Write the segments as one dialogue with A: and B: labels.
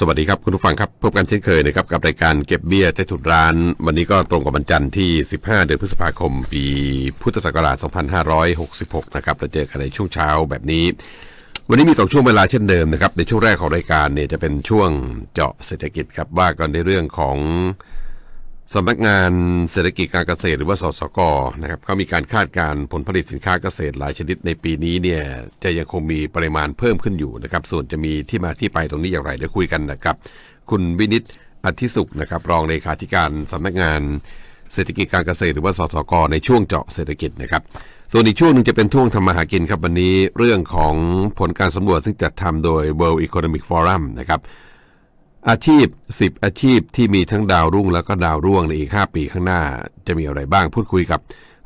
A: สวัสดีครับคุณผู้ฟังครับพบกันเช่นเคยนะครับกับรายการเก็บเบี้ยใต้ถุนร้าน วันนี้ก็ตรงกับวันจันทร์ที่ 15 เดือนพฤษภาคม ปีพุทธศักราช 2566 นะครับเราเจอกันในช่วงเช้าแบบนี้ วันนี้มีสองช่วงเวลาเช่นเดิมนะครับในช่วงแรกของรายการเนี่ยจะเป็นช่วงเจาะเศรษฐกิจครับว่ากันในเรื่องของ สำนักงานเศรษฐกิจการเกษตรหรือว่าสสกนะครับเขามีการคาดการผลผลิตสินค้าเกษตรหลายชนิดในปีนี้เนี่ยจะยังคงมีปริมาณเพิ่มขึ้นอยู่นะครับ ส่วนจะมีที่มาที่ไปตรงนี้อย่างไรเดี๋ยวคุยกันนะครับ คุณวินิตอธิสุขนะครับ รองเลขาธิการสำนักงานเศรษฐกิจการเกษตรหรือว่าสสกในช่วงเจาะเศรษฐกิจนะครับ ส่วนอีกช่วงหนึ่งจะเป็นช่วงทำมาหากินครับวันนี้เรื่องของผลการสำรวจซึ่งจัดทำโดย World Economic Forum นะครับ อาชีพ 10 อาชีพที่มีทั้งดาวรุ่งแล้วก็ดาวร่วงในอีก 5 ปีข้างหน้า จะมีอะไรบ้างพูดคุยกับ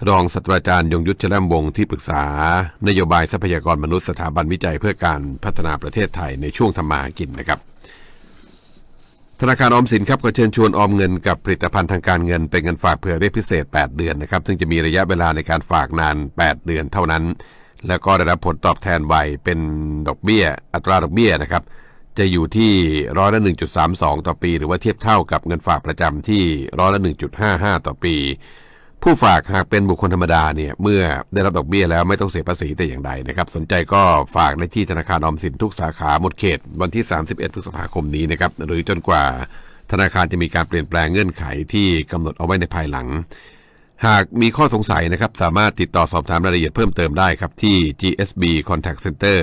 A: รองศาสตราจารย์ยงยุทธชแลมวงศ์ที่ปรึกษา นโยบายทรัพยากรมนุษย์สถาบันวิจัยเพื่อการพัฒนาประเทศไทยในช่วงทำมาหากินนะครับธนาคารออมสินครับก็เชิญชวนออมเงินกับผลิตภัณฑ์ทางการเงินเป็นเงินฝากเผื่อเรียกพิเศษ 8 เดือนนะครับ ซึ่งจะมีระยะเวลาในการฝากนาน 8 เดือนเท่านั้น แล้วก็ได้รับผลตอบแทนไวเป็นดอกเบี้ย อัตราดอกเบี้ยนะครับ จะอยู่ที่ร้อยละ 1.32 ต่อปี หรือว่าเทียบเท่ากับเงินฝากประจำที่ร้อยละ 1.55 ต่อปี ผู้ฝากหากเป็นบุคคลธรรมดาเนี่ยเมื่อได้รับดอกเบี้ยแล้วไม่ต้องเสียภาษีแต่อย่างใดนะครับ สนใจก็ฝากในที่ธนาคารออมสินทุกสาขาหมดเขต วันที่ 31 พฤษภาคมนี้นะครับหรือจนกว่าธนาคารจะมีการเปลี่ยนแปลงเงื่อนไขที่กำหนดเอาไว้ในภายหลัง หากมีข้อสงสัยนะครับสามารถติดต่อสอบถามรายละเอียดเพิ่มเติมได้ครับที่ GSB Contact Center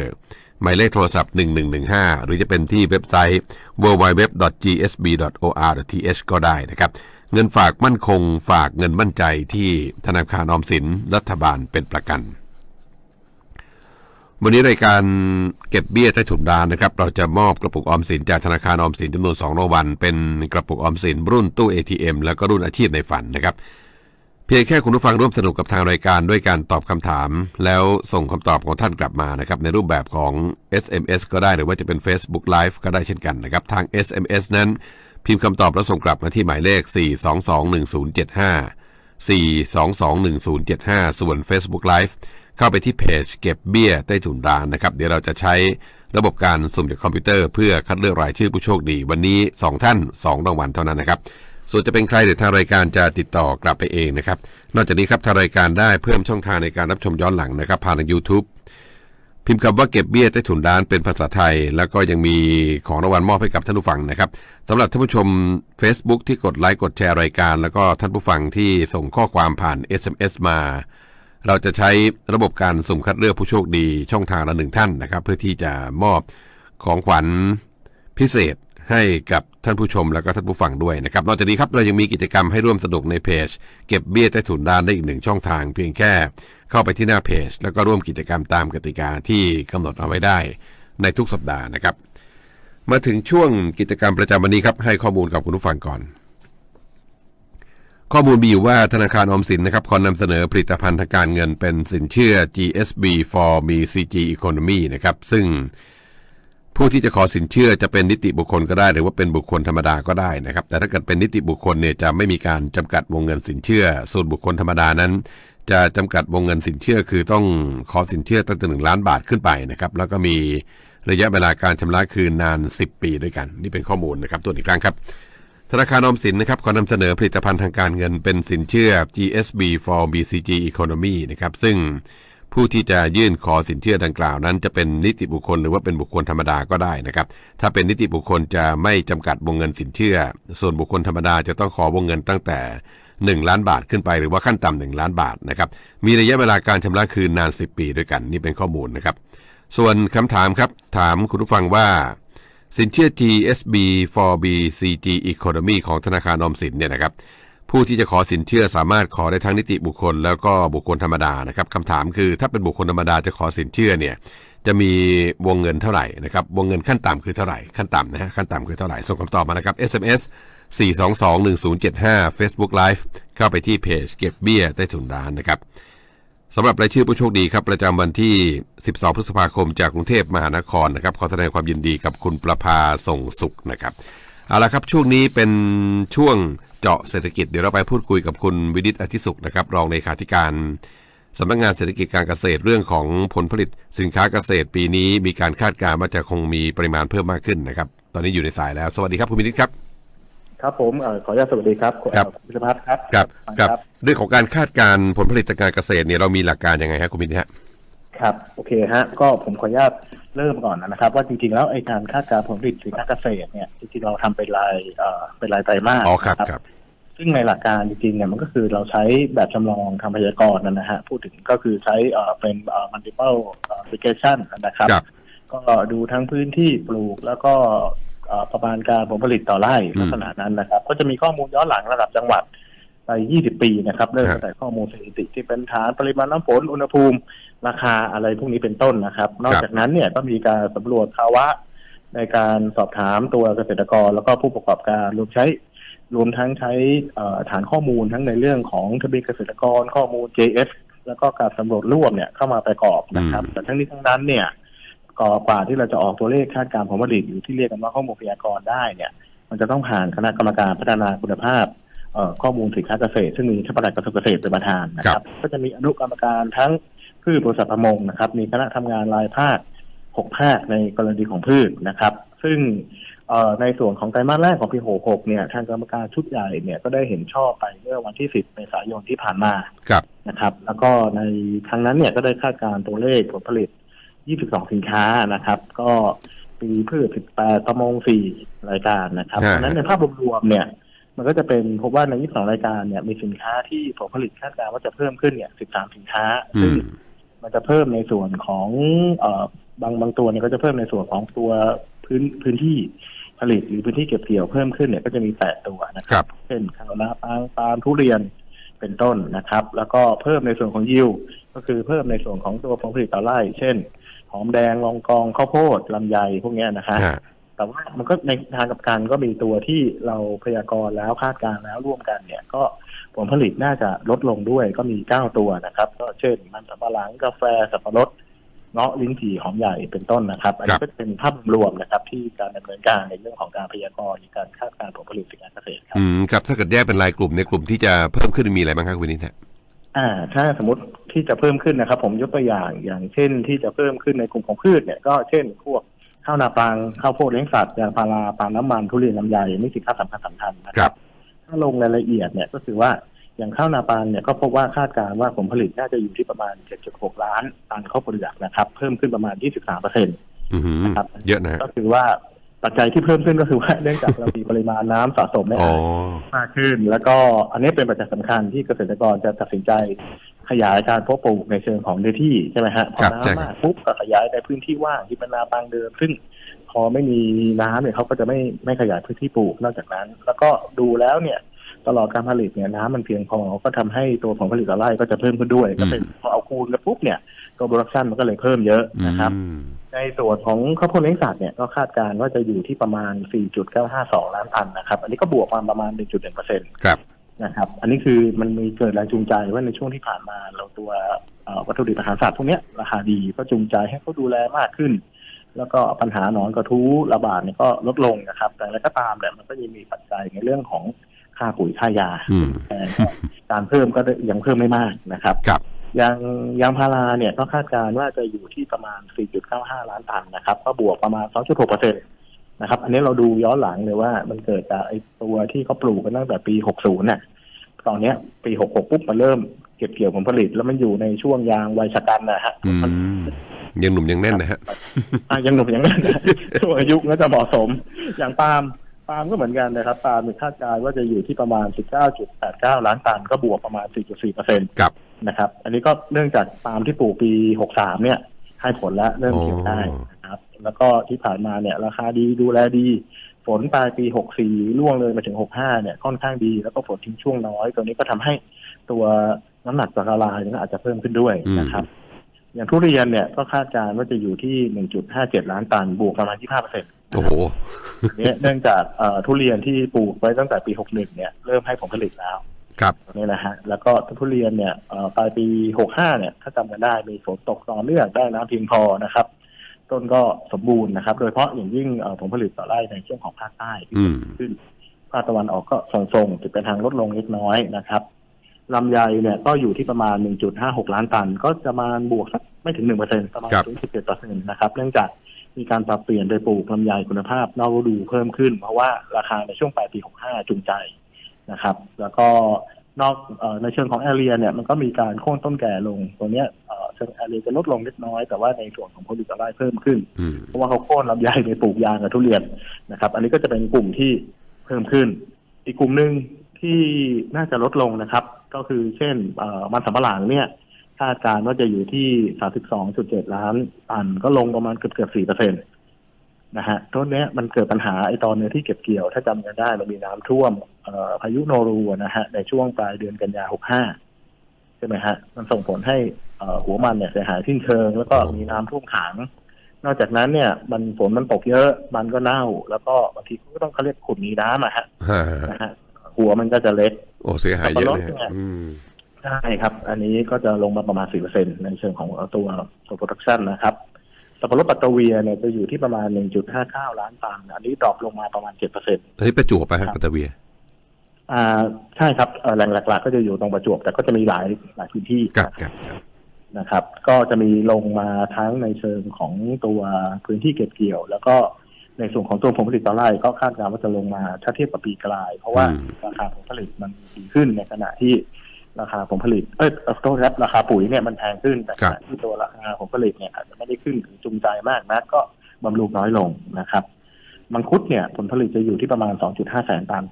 A: หมายเลขโทรศัพท์ 1115 หรือจะเป็นที่เว็บไซต์ www.gsb.or.th ก็ได้นะครับ เงินฝากมั่นคงฝากเงินมั่นใจที่ธนาคารออมสินรัฐบาลเป็นประกัน วันนี้รายการเก็บเบี้ยใต้ถุนร้านนะครับ เราจะมอบกระปุกออมสินจากธนาคารออมสินจำนวน2รางวัลเป็นกระปุกออมสินรุ่นตู้ ATM แล้วก็รุ่นอาชีพในฝันนะครับ เพียงแค่คุณผู้ฟังร่วมสนุกกับทางรายการด้วยการตอบคำถาม แล้วส่งคำตอบของท่านกลับมานะครับในรูปแบบของ SMS ก็ได้หรือว่าจะเป็น Facebook Live ก็ได้เช่นกันนะครับทาง SMS นั้น พิมพ์คำตอบแล้วส่งกลับมาที่หมายเลข 4221075 4221075 ส่วน Facebook Live เข้าไปที่เพจเก็บเบี้ยใต้ถุนร้านนะครับ เดี๋ยวเราจะใช้ระบบการสุ่มจากคอมพิวเตอร์ เพื่อคัดเลือกรายชื่อผู้โชคดี วันนี้ 2 ท่าน 2 รางวัลเท่านั้นนะครับ ส่วนจะเป็นใครเดี๋ยวทางรายการจะติดต่อกลับไปเองนะครับ นอกจากนี้ครับทางรายการได้เพิ่มช่องทางในการรับชมย้อนหลังนะครับ ผ่านทาง YouTube พิมพ์คำว่าเก็บเบี้ยใต้ถุนร้านเป็นภาษาไทย แล้วก็ยังมีของรางวัลมอบให้กับท่านผู้ฟังนะครับสำหรับท่านผู้ชม Facebook ที่กดไลค์กดแชร์รายการ แล้วก็ท่านผู้ฟังที่ส่งข้อความผ่าน SMS มา เราจะใช้ระบบการสุ่มคัดเลือกผู้โชคดีช่องทางละหนึ่งท่านนะครับ เพื่อที่จะมอบของขวัญพิเศษ ให้กับท่านผู้ชมแล้วก็ท่านผู้ฟังด้วยนะครับ นอกจากนี้ครับเรายังมีกิจกรรมให้ร่วมสนุกในเพจ เก็บเบี้ยใต้ถุนด้านได้อีกหนึ่งช่องทาง เพียงแค่เข้าไปที่หน้าเพจ แล้วก็ร่วมกิจกรรมตามกติกาที่กำหนดเอาไว้ได้ในทุกสัปดาห์นะครับ มาถึงช่วงกิจกรรมประจำวันนี้ครับให้ข้อมูลกับคุณผู้ฟังก่อน ข้อมูลมีอยู่ว่าธนาคารออมสินนะครับขอนำเสนอผลิตภัณฑ์ทางการเงินเป็นสินเชื่อ GSB for Me CG Economy นะครับซึ่ง ผู้ที่จะขอสินเชื่อจะเป็นนิติบุคคลก็ได้ หรือว่าเป็นบุคคลธรรมดาก็ได้นะครับ แต่ถ้าเกิดเป็นนิติบุคคลเนี่ยจะไม่มีการจำกัดวงเงินสินเชื่อ ส่วนบุคคลธรรมดานั้น จะจำกัดวงเงินสินเชื่อ คือต้องขอสินเชื่อตั้งแต่หนึ่งล้านบาทขึ้นไปนะครับ แล้วก็มีระยะเวลาการชำระคืนนาน 10 ปีด้วยกัน นี่เป็นข้อมูลนะครับตัวอีกครั้งครับ ธนาคารออมสินนะครับขอนำเสนอผลิตภัณฑ์ทางการเงินเป็นสินเชื่อ GSB for BCG Economy นะครับซึ่ง ผู้ที่จะยื่นขอสินเชื่อดังกล่าวนั้น จะเป็นนิติบุคคลหรือว่าเป็นบุคคลธรรมดาก็ได้นะครับ ถ้าเป็นนิติบุคคลจะไม่จำกัดวงเงินสินเชื่อ ส่วนบุคคลธรรมดาจะต้องขอวงเงินตั้งแต่ 1 ล้านบาทขึ้นไปหรือว่าขั้นต่ำหนึ่งล้านบาทนะครับ มีระยะเวลาการชำระคืนนาน 10 ปีด้วยกันนี่เป็นข้อมูลนะครับ ส่วนคำถามครับ ถามคุณผู้ฟังว่าสินเชื่อ GSB for BCG Economy ของธนาคารออมสินเนี่ยนะครับ ผู้ที่จะขอสินเชื่อสามารถขอได้ทั้งนิติบุคคล แล้วก็บุคคลธรรมดานะครับคำถามคือถ้าเป็นบุคคลธรรมดาจะขอสินเชื่อเนี่ยจะมีวงเงินเท่าไหร่นะครับวงเงินขั้นต่ำคือเท่าไหร่ขั้นต่ำนะฮะขั้นต่ำคือเท่าไหร่ส่งคำตอบมานะครับ SMS 4221075 Facebook Live เข้าไปที่เพจเก็บเบี้ยใต้ถุนร้านนะครับสำหรับรายชื่อผู้โชคดีครับประจำวันที่ 12 พฤษภาคมจากกรุงเทพมหานครนะครับขอแสดงความยินดีกับคุณประภาส่งสุขนะครับ เอาละครับช่วงนี้เป็นช่วงเจาะเศรษฐกิจเดี๋ยวเราไปพูดคุยกับคุณวิดิตอธิสุขนะครับรองเลขาธิการสำนักงานเศรษฐกิจการเกษตรเรื่องของผลผลิตสินค้าเกษตรปีนี้มีการคาดการณ์ว่าจะคงมีปริมาณเพิ่มมากขึ้นนะครับ ตอนนี้อยู่ในสายแล้ว สวัสดีครับคุณวินิตครับ
B: ครับผมเอ่อขออนุญาตสวัสดีครับ
A: ครับ
B: พิชพัฒน์ครับ
A: ครับครับ
B: ครับ
A: เรื่องของการคาดการณ์ผลผลิตทางการเกษตรเนี่ยเรามีหลักการยังไงครับคุณวินิตฮะ
B: ครับโอเคฮะก็ผมขออนุญาต เริ่มก่อนนะครับ ว่าจริงๆแล้วไอ้การคาดการณ์ผลผลิตสินค้าเกษตรเนี่ยจริงๆเราทำเป็นรายเอ่อเป็นรายไตรมาส
A: อ๋อครับ
B: นะครับ
A: ครับ
B: ซึ่งในหลักการจริงๆเนี่ยมันก็คือเราใช้แบบจำลองทำพยากรณ์นะฮะพูดถึงก็คือใช้เอ่อเป็นเอ่อ multiple application นะครับ
A: ครับ
B: ก็ดูทั้งพื้นที่ปลูกแล้วก็เอ่อประมาณการผลผลิตต่อไร่
A: อืม
B: ลักษณะนั้นนะครับ ก็จะมีข้อมูลย้อนหลังระดับจังหวัด ไป 20 ปีนะครับ เริ่ม
A: ครับ
B: ตั้งแต่ข้อมูลสถิติที่เป็นฐานปริมาณน้ำฝน อุณหภูมิ ราคาอะไรพวกนี้เป็นต้นนะครับ นอกจากนั้นเนี่ยก็มีการสำรวจภาวะในการสอบถามตัวเกษตรกรแล้วก็ผู้ประกอบการรวมใช้ รวมทั้งใช้เอ่อฐานข้อมูลทั้งในเรื่องของทะเบียนเกษตรกรข้อมูล JF แล้วก็การสำรวจร่วมเนี่ยเข้ามาประกอบนะครับ
A: อืม
B: แต่ทั้งนี้ทั้งนั้นเนี่ยก็กว่าที่เราจะออกตัวเลขคาดการณ์ผลผลิตอยู่ที่เรียกกันว่าข้อมูลพยากรณ์ได้เนี่ย มันจะต้องผ่านคณะกรรมการพัฒนาคุณภาพเอ่อ ข้อมูลสินค้าเกษตร ซึ่งมีท่านปลัดกระทรวงเกษตรเป็นประธานนะครับ ก็จะมีอนุกรรมการทั้งพืชบริษัทประมงนะครับ มีคณะทำงานรายภาคหกภาคในกรณีของพืชนะครับ ซึ่งเอ่อในส่วนของไตรมาสแรกของปี 66 เนี่ย ทางกรรมการชุดใหญ่เนี่ยก็ได้เห็นชอบไปเมื่อวันที่ 10 เมษายนที่ผ่านมา
A: ครับ
B: นะครับ แล้วก็ในครั้งนั้นเนี่ยก็ได้คาดการณ์ตัวเลขผลผลิต 22 สินค้านะครับ ก็ปีพืช 18 ประมง 4 รายการนะครับ
A: ฮะ
B: เพราะฉะนั้นในภาพรวมๆเนี่ย มันก็จะเป็นพบว่าใน 22 รายการเนี่ยมีสินค้าที่ผลผลิตคาดการณ์ว่าจะเพิ่มขึ้นเนี่ย 13 สินค้า
A: อื
B: ซึ่ง
A: ม
B: มันจะเพิ่มในส่วนของเอ่อบางบางตัวเนี่ยก็จะเพิ่มในส่วนของตัวพื้นพื้นที่ผลิตหรือพื้นที่เก็บเกี่ยวเพิ่มขึ้นเนี่ยก็จะมีแปดตัวนะค
A: ครั
B: รับ เช่นข้าวนาปางปาล์มทุเรียนเป็นต้นนะครับ แล้วก็เพิ่มในส่วนของยิวก็คือเพิ่มในส่วนของตัวผลผลิตต่อไร่ เช่น หอมแดงลองกองข้าวโพดลำไยพวกเนี้ยนะฮะ
A: ฮะ
B: แต่ว่ามันก็ในทางกับการก็มีตัวที่เราพยากรณ์แล้วคาดการณ์แล้วร่วมกันเนี่ย ก็ผลผลิตน่าจะลดลงด้วยก็มีเก้าตัวนะครับ ก็เช่น มันสำปะหลังกาแฟสับปะรดเงาะลิ้นจี่หอมใหญ่เป็นต้นนะครับ อันนี้ก็เป็นภาพรวมนะครับ ที่การดำเนินการในเรื่องของการพยากรณ์ในการคาดการณ์ผลผลิตสินค้าเกษตรครับ
A: อืมครับถ้าเกิดแยกเป็นรายกลุ่มในยกลุ่มที่จะเพิ่มขึ้นมีอะไรบ้างครับคุณวินิตฮะ
B: อ่า ถ้าสมมติที่จะเพิ่มขึ้นนะครับ ผมยกตัวอย่างอย่างเช่นที่จะเพิ่มขึ้นในกลุ่มของพืชเนี่ยก็เช่นพวก ข้าวนาปางข้าวโพดเลี้ยงสัตว์ยางพาราปาล์มน้ำมันทุเรียนลำไยนี่สินค้าสำคัญสำคัญนะค
A: ครั
B: รับบถ้าลงรายละเอียดเนี่ยก็คือว่าอย่างข้าวนาปางเนี่ยก็พบว่าคาดการณ์ว่าผลผลิตน่าจะอยู่ที่ประมาณ 7.6 ล้านตันข้าวเปลือกนะครับ เพิ่มขึ้นประมาณ 23เปอร์เซ็นต์
A: อือหือ
B: นะครับ
A: เยอะนะฮะ
B: ก็คือว่าปัจจัยที่เพิ่มขึ้นก็คือว่าเนื่องจากเรามีปริมาณน้ำสะสมใน
A: อ๋อ
B: อ่างมากขึ้น แล้วก็อันนี้เป็นปัจจัยสำคัญที่เกษตรกรจะตัดสินใจ ขยายการเพาะปลูกในเชิงของเนื้อที่ใช่ไหมฮะพอ
A: ครับใช่
B: น้ำ
A: ครั
B: มา
A: บ
B: กปุ๊บก็ขยายในพื้นที่ว่างที่เป็นนาปางเดิม ซึ่งพอไม่มีน้ำเนี่ยเขาก็จะไม่ไม่ขยายพื้นที่ปลูกนอกจากนั้น แล้วก็ดูแล้วเนี่ยตลอดการผลิตเนี่ยน้ำมันเพียงพอก็ทำให้ตัวผลผลิตต่อไร่ก็จะเพิ่มขึ้นด้วย ก็เป็นพอเอาคูณกันปุ๊บเนี่ยตัวโปรดักชันมันก็เลยเพิ่มเยอะนะครับ
A: อืม
B: ในส่วนของข้าวโพดเลี้ยงสัตว์เนี่ยก็คาดการณ์ว่าจะอยู่ที่ประมาณ 4.952 ล้านตันนะครับ อันนี้ก็บวกมาประมาณ 1.1เปอร์เซ็นต์
A: ครับ
B: นะครับ อันนี้คือมันมีเกิดแรงจูงใจว่าในช่วงที่ผ่านมาเราตัวเอ่อวัตถุดิบอาหารสัตว์พวกเนี้ยราคาดีก็จูงใจให้เขาดูแลมากขึ้น แล้วก็ปัญหาหนอนกระทู้ระบาดเนี่ยก็ลดลงนะครับ แต่อะไรก็ตามเนี่ยมันก็ยังมีปัจจัยในเรื่องของค่าปุ๋ยค่ายา
A: อืม
B: แต่ก็การเพิ่มก็ได้ยังเพิ่มไม่มากนะครับ
A: ครับ
B: ยางยางพาราเนี่ยก็คาดการณ์ว่าจะอยู่ที่ประมาณ 4.95 ล้านตันนะครับ ก็บวกประมาณ 2.6เปอร์เซ็นต นะครับ อันนี้เราดูย้อนหลังเลยว่ามันเกิดจากไอ้ตัวที่เขาปลูกกันตั้งแต่ปี 60น่ะตอนเนี้ย ปี 66 ปุ๊บมันเริ่มเก็บเกี่ยวผลผลิตแล้วมันอยู่ในช่วงยางวัยชะกันนะฮะ
A: อืมยังหนุ่มยังแน่นนะฮะ
B: อะยังหนุ่มยังนั่นนะช่วงอายุก็จะเหมาะสม อย่างปาล์มปาล์มก็เหมือนกันนะครับปาล์มมีคาดการณ์ว่าจะอยู่ที่ประมาณ 19.89 ล้านตันก็บวกประมาณ 4.4เปอร์เซ็นต์
A: ครับ
B: นะครับ อันนี้ก็เนื่องจากปาล์มที่ปลูกปี 63 เนี่ยให้ผลแล้วเริ่มเกี่ยวได้
A: อ๋อ
B: นะครับ แล้วก็ที่ผ่านมาเนี่ย ราคาดีดูแลดี ฝนปลายปี 64ล่วงเลยมาถึง 65 เนี่ยค่อนข้างดี แล้วก็ฝนทิ้งช่วงน้อย ตัวนี้ก็ทำให้ตัวน้ำหนักปลากระลายเนี่ยอาจจะเพิ่มขึ้นด้วยนะครับ อย่างทุเรียนเนี่ยก็คาดการณ์ว่าจะอยู่ที่ 1.57 ล้านตันบวกประมาณ 25เปอร์เซ็นต์
A: โอ้โห
B: เนี่ยเนื่องจากเอ่อทุเรียนที่ปลูกไว้ตั้งแต่ปี 61 เนี่ยเริ่มให้ผลผลิตแล้ว
A: ครับ
B: นี่นะฮะแล้วก็ทุเรียนเนี่ยเอ่อปลายปี 65 เนี่ย ถ้าจำกันได้มีฝนตกต่อเนื่องได้น้ำเพียงพอนะครับ ต้นก็สมบูรณ์นะครับ โดยเฉพาะอย่างยิ่งเอ่อผลผลิตต่อไร่ในช่วงของภาคใต้ที่
A: อืม
B: ขึ้นภาคตะวันออกก็ทรงๆจะเป็นทางลดลงเล็กน้อยนะครับลำไยเนี่ยก็อยู่ที่ประมาณ 1.56 ล้านตัน ก็จะมาบวกสักไม่ถึง 1%ประมาณ
A: ครับ
B: 0.7%นะครับ เนื่องจากมีการปรับเปลี่ยนโดยปลูกลำไยคุณภาพนอกฤดูเพิ่มขึ้น เพราะว่าราคาในช่วงปลายปี 65 จูงใจนะครับ แล้วก็ นอกเออในเชิงของแอเรียเนี่ยมันก็มีการโค่นต้นแก่ลงตัวเนี้ยเอ่อเชิงแอเรียจะลดลงเล็กน้อยแต่ว่าในส่วนของผลผลิตต่อไร่เพิ่มขึ้น
A: อืม
B: เพราะว่าเขาโค่นลำไยไปปลูกยางกับทุเรียนนะครับ อันนี้ก็จะเป็นกลุ่มที่เพิ่มขึ้น อีกกลุ่มหนึ่งที่น่าจะลดลงนะครับ ก็คือเช่นเอ่อมันสำปะหลังเนี่ยคาดการณ์ว่าจะอยู่ที่ 32.7 ล้านตันก็ลงประมาณเกือบเกือบ4เปอร์เซ็นต นะฮะต้นเนี้ยมันเกิดปัญหาไอตอนเนื้อที่เก็บเกี่ยว ถ้าจำกันได้มันมีน้ำท่วมเอ่อพายุโนรูนะฮะในช่วงปลายเดือนกันยา65ใช่ไหมฮะ มันส่งผลให้เอ่อหัวมันเนี่ยเสียหายทิ้นเชิง แล้วก็มีน้ำท่วมขัง นอกจากนั้นเนี่ย มันฝนมันตกเยอะมันก็เน่า แล้วก็บางทีก็ต้องเขาเรียกขุดหนีน้ำอะฮะ
A: ฮะ
B: นะฮะหัวมันก็จะเล็ก
A: โอ้เสียหายเยอะเลย
B: สับปะรดเนี่
A: ฮะ
B: ย
A: อืม
B: ใช่ครับ อันนี้ก็จะลงมาประมาณ4%ในเชิงของตัวตัวโปรดักชันนะครับ สับปะรดปัตตะเวียเนี่ยจะอยู่ที่ประมาณ 1.59 ล้านตัน อันนี้ดรอปลงมาประมาณ7%
A: อันนี้ประจวบไปฮะปัตตาเวีย
B: อ่าใช่ครับเอ่อแหล่งหลัก ๆ ก็จะอยู่ตรงประจวบ แต่ก็จะมีหลายหลายพื้นที่
A: กับกับครับ
B: นะครับ ก็จะมีลงมาทั้งในเชิงของตัวพื้นที่เก็บเกี่ยว แล้วก็ในส่วนของตัวผลผลิตต่อไร่ก็คาดการณ์ว่าจะลงมาถ้าเทียบกับปีกลาย เพราะว่าราคาผลผลิตมันดีขึ้นในขณะที่ ราคาผลผลิต เอ้ยขอโทษครับราคาปุ๋ยเนี่ยมันแพงขึ้นแต่ขณะที่ตัวราคาผลผลิตเนี่ยอาจจะไม่ได้ขึ้นถึงจูงใจมากนะก็บำรุงน้อยลงนะครับ มังคุดเนี่ยผลผลิตจะอยู่ที่ประมาณ 2.5 แสนตัน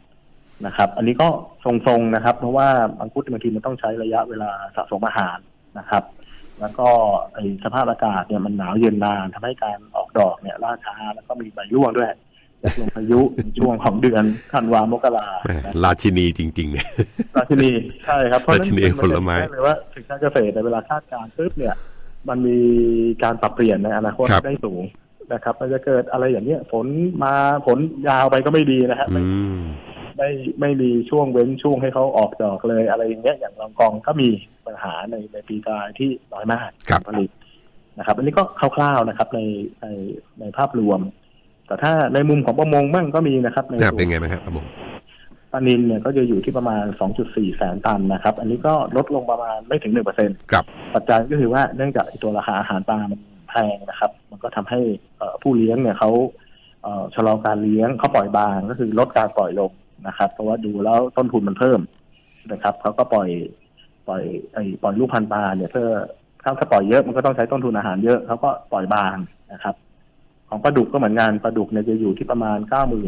B: นะครับ อันนี้ก็ทรงๆนะครับ เพราะว่ามังคุดบางทีมันต้องใช้ระยะเวลาสะสมอาหารนะครับ แล้วก็ไอสภาพอากาศเนี่ยมันหนาวเย็นนานทำให้การออกดอกเนี่ยล่าช้าแล้วก็มีใบร่วงด้วยจาก ลมพายุในช่วงของเดือนธันวามกรา
A: แหม่
B: นะ
A: ราชินีจริง ๆ เนี่ย
B: ราชินีใช่ครับเพราะฉะ
A: ราชินี
B: นั้น
A: ผลไม้
B: นจะเห็นได้เลยว่าสินค้าเกษตรในเวลาคาดการณ์ปุ๊บเนี่ย มันมีการปรับเปลี่ยนในอนาคต
A: ครับ
B: ได้สูงนะครับมันจะเกิดอะไรอย่างเนี้ยฝนมาฝนยาวไปก็ไม่ดีนะฮะ
A: อื
B: ไม่
A: ม
B: ไม่ไม่มีช่วงเว้นช่วงให้เขาออกดอกเลยอะไรอย่างเงี้ยอย่างลองกองก็มีปัญหาในในปีกลายที่น้อยมาก
A: ครับ
B: ผลิตนะครับ อันนี้ก็คร่าวๆนะครับในในในภาพรวม แต่ถ้าในมุมของประมงมั่งก็มีนะครับใน
A: ครับ
B: ส่วน
A: เป็นไงไหมครับครับผม
B: ปลานินเนี่ยก็จะอยู่ที่ประมาณ 2.4 แสนตันนะครับ อันนี้ก็ลดลงประมาณไม่ถึง1%
A: ครับ
B: ปัจจัยก็คือว่าเนื่องจากไอ้ตัวราคาอาหารปลามันแพงนะครับ มันก็ทำให้เอ่อผู้เลี้ยงเนี่ยเขาเอ่อชะลอการเลี้ยงเขาปล่อยบางก็คือลดการปล่อยลงนะครับ เพราะว่าดูแล้วต้นทุนมันเพิ่มนะครับเขาก็ปล่อยปล่อยไอ้ปล่อยลูกพันธุ์ปลาเนี่ยเพื่อถ้าถ้าปล่อยเยอะมันก็ต้องใช้ต้นทุนอาหารเยอะเขาก็ปล่อยบางนะครับ ของปลาดุกก็เหมือนกันปลาดุกเนี่ยจะอยู่ที่ประมาณ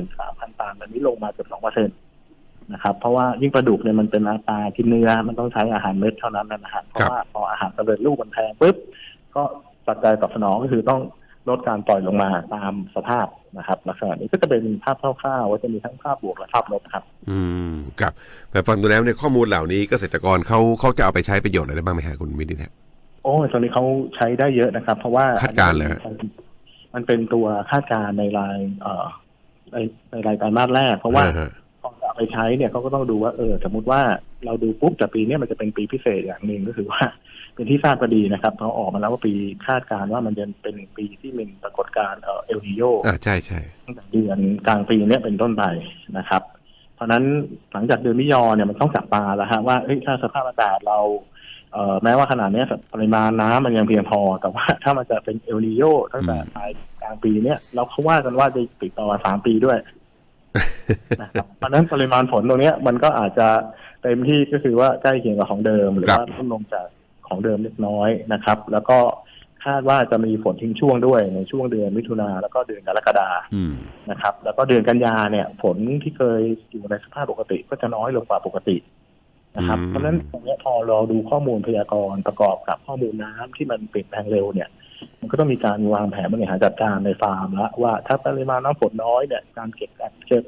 B: 93,000ตันอันนี้ลงมาเกือบ2เปอร์เซ็นตนะครับเพราะว่ายิ่งปลาดุกเนี่ยมันเป็นอาปลากินเนื้อมันต้องใช้อาหารเม็ดเท่านั้นนะฮะเพราะว่าพออาหารสำเร็จรูปมันแพงปุ๊บก็ปัจจัยตอบสนองก็คือต้องลดการปล่อยลงมาตามสภาพนะครับลักษณะนี้ก็จะเป็นภาพคร่าวๆว่าจะมีทั้งภาพบวกและภาพลบครับ
A: อืมครับแต่ฟังดูแล้วเนี่ยข้อมูลเหล่านี้เกษตรกรเขาเขาจะเอาไปใช้ประโยชน์อะไรได้บ้างไหมฮะคุณวินิตฮะ
B: โอ้ยตอนนี้เขาใช้ได้เยอะนะครับ เพราะว่า
A: คาดการณ์เลยฮะ
B: มันเป็นตัวคาดการณ์ในรายเอ่อในในรายไตรมาสแรก เพราะว่า
A: อ่ฮ
B: พอจะเอาไปใช้เนี่ยเขาก็ต้องดูว่าเออ สมมติว่าเราดูปุ๊บแต่ปีเนี้ยมันจะเป็นปีพิเศษอย่างหนึ่งก็คือว่า เป็นที่ทราบก็ดีนะครับเขาออกมาแล้วว่าปีคาดการณ์ว่ามันจะเป็นปีที่มีปรากฏการณ์เอ่อเอลนิโย
A: อ่าใช่ใช่
B: ตั้งแต่เดือนกลางปีเนี้ยเป็นต้นไปนะครับ เพราะฉะนั้นหลังจากเดือนมิยอเนี่ยมันต้องจับตาแล้วฮะว่าเอ้ยถ้าสภาพอากาศเราเอ่อ แม้ว่าขนาดเนี้ยปริมาณน้ำมันยังเพียงพอ แต่ว่าถ้ามันจะเป็นเอลนิโยตั้งแต่ปลายกลางปีเนี้ยเราเขาว่ากันว่าจะติดต่อมาสามปีด้วยนะครับเพราะฉะนั้นปริมาณฝนตรงเนี้ยมันก็อาจจะเต็มที่ก็คือว่าใกล้เคียงกับของเดิม หรือว่าลดลงจากของเดิมเล็กน้อยนะครับ แล้วก็คาดว่าจะมีฝนทิ้งช่วงด้วยในช่วงเดือนมิถุนาแล้วก็เดือนกรกฎา
A: อืม
B: นะครับ แล้วก็เดือนกันยาเนี่ย ฝนที่เคยอยู่ในสภาพปกติก็จะน้อยลงกว่าปกติ นะครับ เพราะฉะนั้นตรงเนี้ยพอเราดูข้อมูลพยากรณ์ประกอบกับข้อมูลน้ำที่มันเปลี่ยนแปลงเร็วเนี่ย มันก็ต้องมีการวางแผนบริหารจัดการในฟาร์มแล้วว่าถ้าปริมาณน้ำฝนน้อยเนี่ยการเก็บกักเก็บ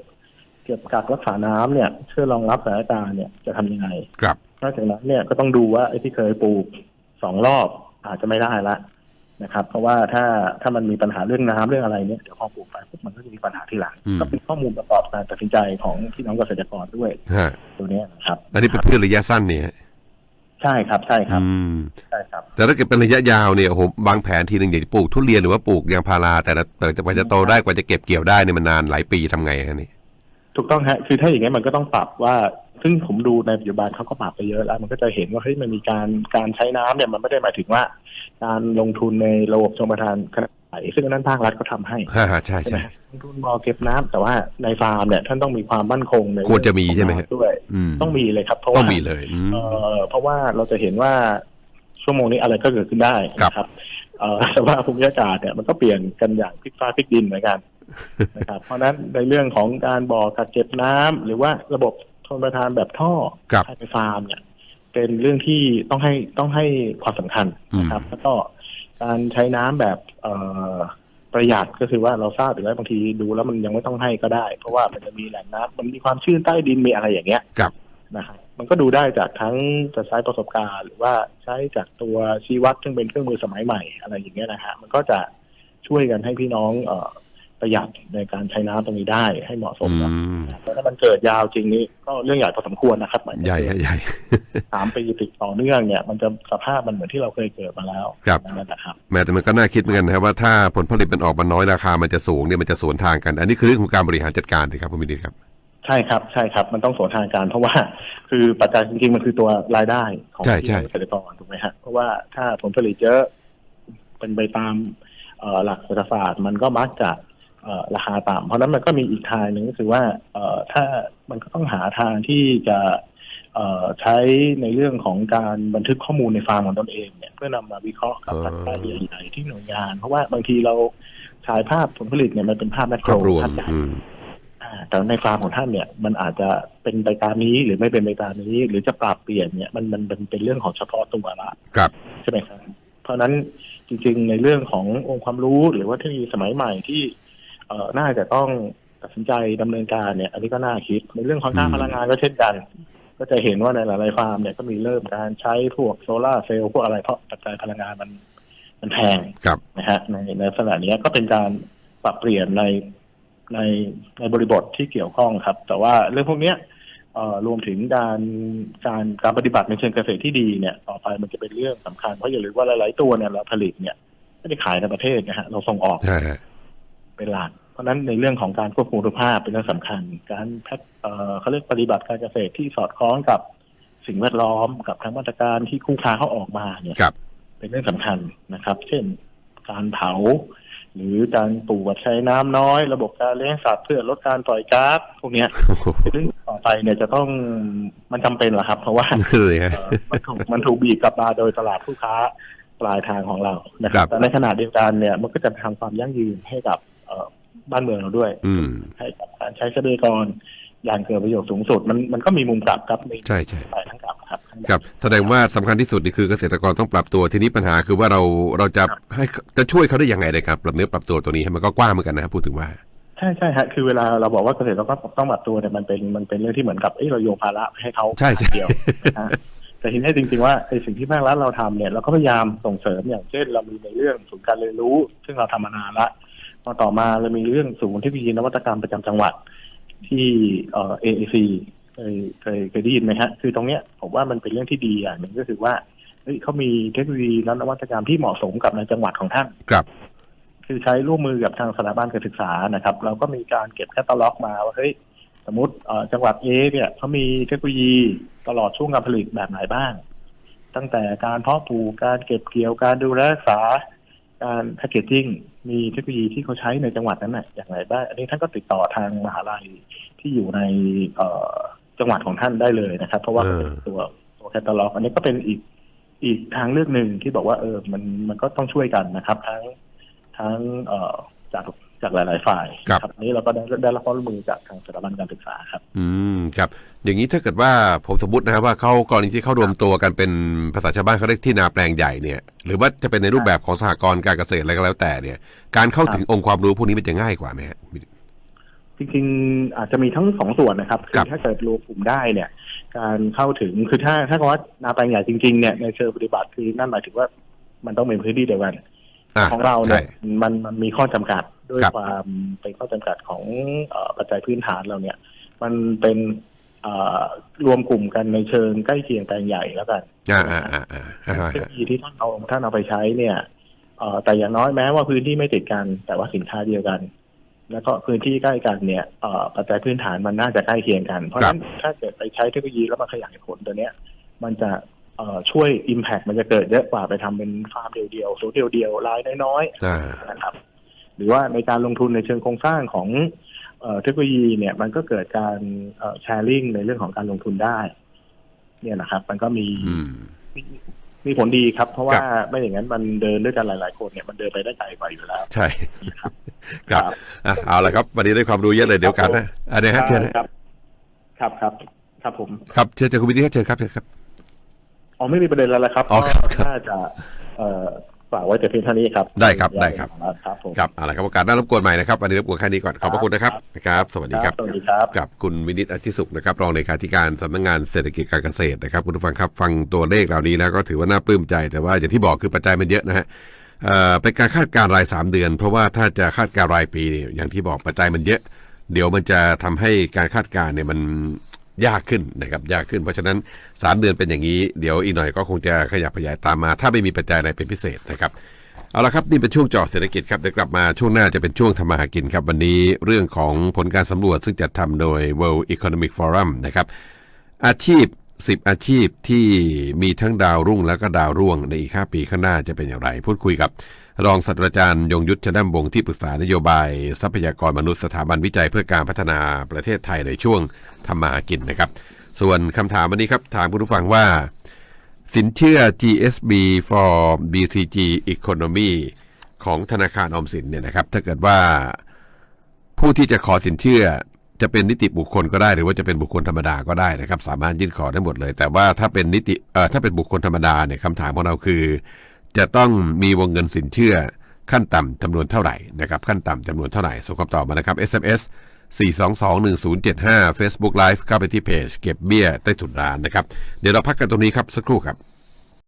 B: เก็บกักรักษาน้ำเนี่ยเพื่อรองรับสถานการณ์เนี่ยจะทำยังไง
A: ครับ
B: นอกจากนั้นเนี่ยก็ต้องดูว่าไอ้ที่เคยปลูกสองรอบอาจจะไม่ได้ละ นะครับ เพราะว่าถ้าถ้ามันมีปัญหาเรื่องน้ำเรื่องอะไรเนี่ยเดี๋ยวพอปลูกไปปุ๊บมันก็จะมีปัญหาทีหลัง
A: อืม
B: ก็เป็นข้อมูลประกอบการตัดสินใจของพี่น้องเกษตรกรด้วย
A: ฮะ
B: ตัวเนี้ยนะครับ
A: อันนี้เป็นพืชระยะสั้นเนี่ยฮะ
B: ใช่ครับใช่ครับ
A: อืม
B: ใช่ครับ
A: แต่ถ้าเกิดเป็นระยะยาวเนี่ยโอ้โหวางแผนทีหนึ่งอยากจะปลูกทุเรียนหรือว่าปลูกยางพาราแต่ละแต่กว่าจะโตได้กว่าจะเก็บเกี่ยวได้เนี่ยมันนานหลายปีทำไงฮะนี่
B: ถูกต้องฮะคือถ้าอย่างนี้ยมันก็ต้องปรับว่า ซึ่งผมดูในปัจจุบันเขาก็ปรับไปเยอะแล้ว มันก็จะเห็นว่าเฮ้ยมันมีการการใช้น้ำเนี่ยมันไม่ได้หมายถึงว่า การลงทุนในระบบชมประทานขนาดใหญ่ซึ่งอันนั้นภาครัฐก็ทำให้
A: ฮ่าฮ่าใช่
B: ใช่ไหม
A: ใช่
B: ลงทุนบ่อเก็บน้ำแต่ว่าในฟาร์มเนี่ยท่านต้องมีความมั่นคงใน
A: ควรจะมีใช่ไหมฮะ
B: เรื่องของน้ำด้วย
A: อืม
B: ต้องมีเลยครับเพราะ
A: ต้อ
B: ว่า
A: งมีเลยอืม
B: เอ่อเพราะว่าเราจะเห็นว่าชั่วโมงนี้อะไรก็เกิดขึ้นได้
A: ครับ
B: นะครับเอ่อแต่ว่าภูมิอากาศเนี่ยมันก็เปลี่ยนกันอย่างพลิกฟ้าพลิกดินเหมือนกันนะครับเพราะฉะนั้นในเรื่องของการบ่อกักเก็บน้ำหรือว่าระบบ ชนประทานแบบท่อ
A: ครับ
B: ภายในฟาร์มเนี่ย เป็นเรื่องที่ต้องให้ต้องให้ความสำคัญนะครับ แล้วก็การใช้น้ำแบบเอ่อประหยัดก็คือว่าเราทราบอยู่แล้วบางทีดูแล้วมันยังไม่ต้องให้ก็ได้ เพราะว่ามันจะมีแหล่งน้ำมันมีความชื้นใต้ดินมีอะไรอย่างเงี้ย
A: ครับ
B: นะครับมันก็ดูได้จากทั้งจะใช้ประสบการณ์ หรือว่าใช้จากตัวชี้วัดซึ่งเป็นเครื่องมือสมัยใหม่อะไรอย่างเงี้ยนะฮะมันก็จะช่วยกันให้พี่น้องเอ่อ ประหยัดในการใช้น้ำตรงนี้ได้ให้เหมาะสม
A: อื
B: นะ
A: ม
B: แล้วถ้ามันเกิดยาวจริงนี้ก็เรื่องใหญ่พอสมควรนะครับมายถึง
A: ใหญ่ฮะใหญ่
B: สามปีติดต่อเนื่องเนี่ย มันจะสภาพมันเหมือนที่เราเคยเกิดมาแล้ว
A: ครับ
B: นั่นแหละครับ
A: แม้แต่มันก็น่าคิดเหมือนกันนะครับว่าถ้าผลผลิตมันออกมาน้อยราคามันจะสูงเนี่ยมันจะสวนทางกัน อันนี้คือเรื่องของการบริหารจัดการสิครับคุณมินิตครับ
B: ใช่ครับใช่ครับมันต้องสวนทางกันเพราะว่า คือปัจจัยจริงๆมันคือตัวรายได้ของ
A: ใช่
B: พี่
A: ใช่
B: น้องเกษตรกรถูกไหมฮะเพราะว่าถ้าผลผลิตเยอะเป็นไปตามเอ่อหลักเศรษฐศาสตร์มันก็มักจะเอ่อ ราคาต่ำเพราะฉะนั้นมันก็มีอีกทางหนึ่งก็คือว่าเอ่อถ้ามันก็ต้องหาทางที่จะเอ่อใช้ในเรื่องของการบันทึกข้อมูลในฟาร์มของตนเองเนี่ยเพื่อนำมาวิเคราะห์กับ
A: อ๋อ
B: ปัจจัยใหญ่ๆที่หน่วยงาน เพราะว่าบางทีเราฉายภาพผลผลิตเนี่ยมันเป็นภาพแมก
A: ค
B: โร
A: รอบรวม
B: ภาพใหญ่
A: อืม
B: อ่าแต่ในฟาร์มของท่านเนี่ยมันอาจจะเป็นไปตามนี้หรือไม่เป็นไปตามนี้ หรือจะปรับเปลี่ยนเนี่ยมันมันเป็นเป็นเรื่องของเฉพาะตัวละ
A: ครับ
B: ใช่ไหมครับ เพราะฉะนั้นจริง ๆ ในเรื่องขององค์ความรู้หรือว่าเทคโนโลยีสมัยใหม่ที่ เอ่อน่าจะต้องตัดสินใจดำเนินการเนี่ย อันนี้ก็น่าคิดในเรื่องของการ
A: อืม
B: พลังงานก็เช่นกัน ก็จะเห็นว่าในหลายๆฟาร์มเนี่ยก็มีเริ่มการใช้พวกโซลาร์เซลล์พวกอะไรเพราะปัจจัยพลังงานมันมันแพง
A: ครับ
B: นะฮะในในลักษณะนี้ก็เป็นการปรับเปลี่ยนในในในบริบทที่เกี่ยวข้องครับ แต่ว่าเรื่องพวกเนี้ยเอ่อรวมถึงการการการปฏิบัติในเชิงเกษตรที่ดีเนี่ยต่อไปมันจะเป็นเรื่องสำคัญเพราะอย่าลืมว่าหลาย ๆ ตัวเนี่ยเราผลิตเนี่ยไม่ได้ขายในประเทศนะฮะเราส่งออก
A: ใช่ฮะ
B: เป็นหลัก เพราะฉะนั้นในเรื่องของการควบคุมคุณภาพเป็นเรื่องสำคัญ การแพ็คเอ่อเขาเรียกปฏิบัติการเกษตรที่สอดคล้องกับสิ่งแวดล้อมกับทางมาตรการที่คู่ค้าเขาออกมาเนี่ย
A: ครับ
B: เป็นเรื่องสำคัญนะครับ เช่น การเผา หรือการปลูกแบบใช้น้ำน้อย ระบบการเลี้ยงสัตว์เพื่อลดการปล่อยก๊าซพวกเนี้ย
A: โอ้โห
B: ซึ่งต่อไปเนี่ยจะต้องมันจำเป็นแหละครับ เพราะว่า
A: เลยฮะ
B: เอ่อมันถูกมันถูกบีบกลับมาโดยตลาดผู้ค้าปลายทางของเรานะค
A: ครั
B: รับบแต่ในขณะเดียวกันเนี่ยมันก็จะทำความยั่งยืนให้กับเอ่อ บ้านเมืองเราด้วย
A: อืม
B: ให้กับการใช้ทรัพยากรอย่างเกิดประโยชน์สูงสุดมันมันก็มีมุมกลับครับมี
A: ใช่ใช่
B: ฝ่ายทั้งกลับครับทั้ง
A: ครับ แสดงว่าสำคัญที่สุดนี่คือเกษตรกรต้องปรับตัวทีนี้ปัญหาคือว่าเราเราจะให้จะช่วยเขาได้ยังไงเลยครับ ปรับเนื้อปรับตัวตัวนี้ให้มันก็กว้างเหมือนกันนะครับพูดถึงว่า
B: ใช่ใช่ฮะคือเวลาเราบอกว่าเกษตรกรต้องปรับตัวเนี่ยมันเป็นมันเป็นเรื่องที่เหมือนกับเอ้ยเราโยนภาระให้เขา
A: ใช่ใช่
B: เดียวนะฮะแต่ทีนี้จริงๆว่าไอ้สิ่งที่ภาครัฐเราทำเนี่ยเราก็พยายามส่งเสริมอย่างเช่น เรามีในเรื่องศูนย์การเรียนรู้ ซึ่งเราทำมานานละ พอต่อมาเรามีเรื่องศูนย์เทคโนโลยีนวัตกรรมประจำจังหวัดที่เอ่อ AAC เคยเคยเคยได้ยินไหมฮะ คือตรงเนี้ยผมว่ามันเป็นเรื่องที่ดีอย่างหนึ่งก็คือว่าเฮ้ยเขามีเทคโนโลยีและนวัตกรรมที่เหมาะสมกับในจังหวัดของท่าน
A: ครับ
B: คือใช้ร่วมมือกับทางสถาบันการศึกษานะครับ เราก็มีการเก็บแคตตาล็อกมาว่าเฮ้ยสมมติเอ่อจังหวัดเอเนี่ยเขามีเทคโนโลยีตลอดช่วงการผลิตแบบไหนบ้าง ตั้งแต่การเพาะปลูกการเก็บเกี่ยวการดูแลรักษา การแพคเกจจิ้งมีเทคโนโลยีที่เขาใช้ในจังหวัดนั้นน่ะอย่างไรบ้างอันนี้ท่านก็ติดต่อทางมหาลัยที่อยู่ในเอ่อจังหวัดของท่านได้เลยนะครับ เพราะว่า
A: เออ
B: เป็นตัวตัวแคตตาล็อก อันนี้ก็เป็นอีกอีกทางเลือกหนึ่งที่บอกว่าเออมันมันก็ต้องช่วยกันนะครับ ทั้งทั้งเอ่อจาก จากหลาย ๆ ฝ่าย
A: ครับ
B: อันนี้เราก็ได้ได้รับความร่วมมือจากทางสถาบันการศึกษาครับ
A: อืมครับ อย่างนี้ถ้าเกิดว่าผมสมมตินะครับว่าเขากรณีที่เขารวมตัวกันเป็นภาษาชาวบ้านเขาเรียกที่นาแปลงใหญ่เนี่ย หรือว่าจะเป็นในรูปแบบของสหกรณ์การเกษตรอะไรก็แล้วแต่เนี่ย การเข้าถึงองค์ความรู้พวกนี้มันจะง่ายกว่าไหมฮะ
B: จริง ๆ อาจจะมีทั้งสองส่วนนะครับ
A: ครับ
B: ถ้าเกิดรวมกลุ่มได้เนี่ย การเข้าถึงคือถ้าถ้าว่านาแปลงใหญ่จริง ๆ เนี่ยในเชิงปฏิบัติคือนั่นหมายถึงว่ามันต้องเป็นพื้นที่เดียวกัน
A: อะ
B: ของเราเนี่ย
A: ใช่
B: มันมันมีข้อจำกัด ด้วย
A: ครับ
B: ความเป็นข้อจำกัดของเอ่อปัจจัยพื้นฐานเราเนี่ย มันเป็นเอ่อรวมกลุ่มกันในเชิงใกล้เคียงแปลงใหญ่แล้วกัน
A: อ่าอ่าอ่าอ่าอ่า
B: เทคโนโลยีที่ท่านเอาท่านเอาไปใช้เนี่ยเอ่อแต่อย่างน้อยแม้ว่าพื้นที่ไม่ติดกัน แต่ว่าสินค้าเดียวกัน แล้วก็พื้นที่ใกล้กันเนี่ยเอ่อปัจจัยพื้นฐานมันน่าจะใกล้เคียงกัน เพราะฉะนั้นถ้าเกิดไปใช้เทคโนโลยีแล้วมาขยายผลตัวเนี้ย มันจะเอ่อช่วย Impact มันจะเกิดเยอะกว่าไปทำเป็นฟาร์มเดียวๆสูตรเดียวๆรายน้อยๆ
A: อ่า
B: นะครับ หรือว่าในการลงทุนในเชิงโครงสร้างของเอ่อเทคโนโลยีเนี่ยมันก็เกิดการแชร์ลิงในเรื่องของการลงทุนได้ เนี่ยนะครับ มันก็มี
A: อืม
B: มีมีผลดีครับ เพราะ
A: ค
B: ว่า
A: รับ
B: ไม่อย่างนั้นมันเดินด้วยกันหลาย ๆ คนเนี่ยมันเดินไปได้ไกลกว่าอยู่แล้ว
A: ใช่ครับอะเอาละครับ วันนี้ได้ความรู้เยอะเลยเดี๋ยวกันนะอันนี้ฮะเชิญนะครับ
B: ครับครับครับผม
A: ครับเชิญเชิญคุณวินิจครับเชิญครับเชิญครับ
B: อ๋อไม่มีประเด็นแล้วละครับ
A: อ๋อครับครับ
B: น่าจะ เอ่อ ฝากไว้แต่เพียงเท่านี้ครับ
A: ได้ครับได้ครับ
B: ครับผม
A: ครับเอาละครับโอกาสหน้ารบกวนใหม่นะครับวันนี้รบกวนแค่นี้ก่อนขอบพระคุณนะครับนะครับ สวัสดีครับ
B: สวัสดีครับ
A: กับคุณวินิตอธิสุขนะครับรองเลขาธิการสำนักงานเศรษฐกิจการเกษตรนะครับคุณผู้ฟังครับฟังตัวเลขเหล่านี้แล้วก็ถือว่าน่าปลื้มใจ แต่ว่าอย่างที่บอกคือปัจจัยมันเยอะนะฮะเอ่อเป็นการคาดการณ์ราย 3 เดือน เพราะว่าถ้าจะคาดการณ์รายปีเนี่ยอย่างที่บอกปัจจัยมันเยอะ เดี๋ยวมันจะทำให้การคาดการณ์เนี่ยมัน ยากขึ้นนะครับยากขึ้น เพราะฉะนั้น 3 เดือนเป็นอย่างนี้เดี๋ยวอีกหน่อยก็คงจะขยับขยายตามมา ถ้าไม่มีปัจจัยอะไรเป็นพิเศษนะครับเอาละครับนี่เป็นช่วงจาะเศรษฐกิจครับเดี๋ยวกลับมาช่วงหน้าจะเป็นช่วงทำมาหากินครับวันนี้เรื่องของผลการสำรวจซึ่งจัดทำโดย World Economic Forum นะครับอาชีพ 10 อาชีพที่มีทั้งดาวรุ่งแล้วก็ดาวร่วงในอีก 5 ปีข้างหน้าจะเป็นอย่างไร พูดคุยกับ รองศาสตราจารย์ยงยุทธชนะวงที่ปรึกษานโยบาย ทรัพยากรมนุษย์สถาบันวิจัยเพื่อการพัฒนาประเทศไทยในช่วงทำมาหากินนะครับ ส่วนคำถามวันนี้ครับ ถามคุณผู้ฟังว่า สินเชื่อ GSB for BCG Economy ของธนาคารออมสินเนี่ยนะครับ ถ้าเกิดว่า ผู้ที่จะขอสินเชื่อจะเป็นนิติบุคคลก็ได้หรือว่าจะเป็นบุคคลธรรมดาก็ได้นะครับ สามารถยื่นขอได้หมดเลย แต่ว่าถ้าเป็นนิติเอ่อถ้าเป็นบุคคลธรรมดาเนี่ยคำถามของเราคือ จะต้องมีวงเงินสินเชื่อขั้นต่ำจำนวนเท่าไหร่นะครับขั้นต่ำจำนวนเท่าไหร่ส่งคำตอบมานะครับ SMS 4221075 Facebook Live เข้าไปที่เพจเก็บเบี้ยใต้ถุนร้านนะครับ เดี๋ยวเราพักกันตรงนี้ครับ สักครู่ครับ